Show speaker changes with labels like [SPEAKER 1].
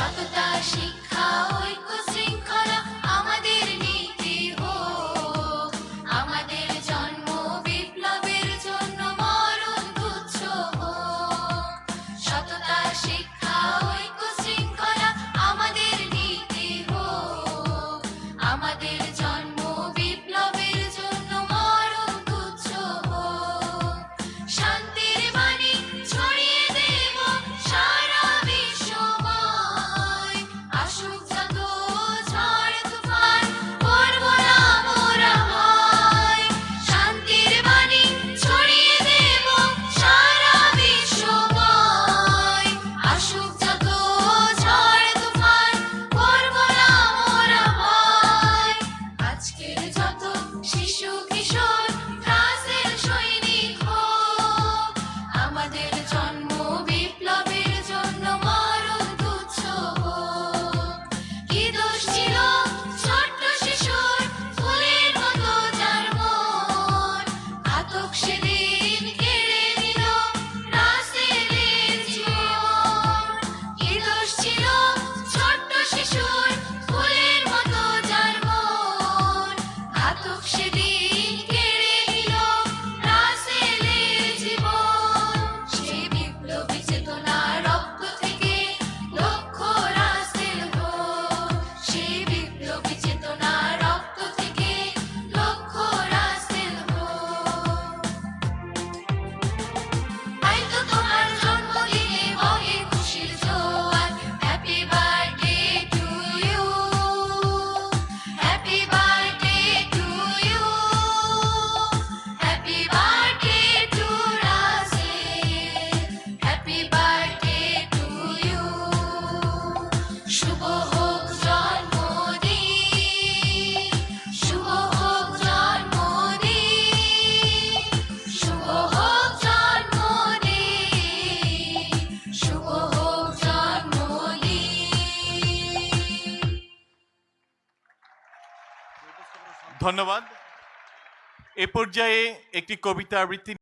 [SPEAKER 1] সততা শিক্ষা
[SPEAKER 2] ধন্যবাদ। এ পর্যায়ে একটি কবিতা আবৃত্তি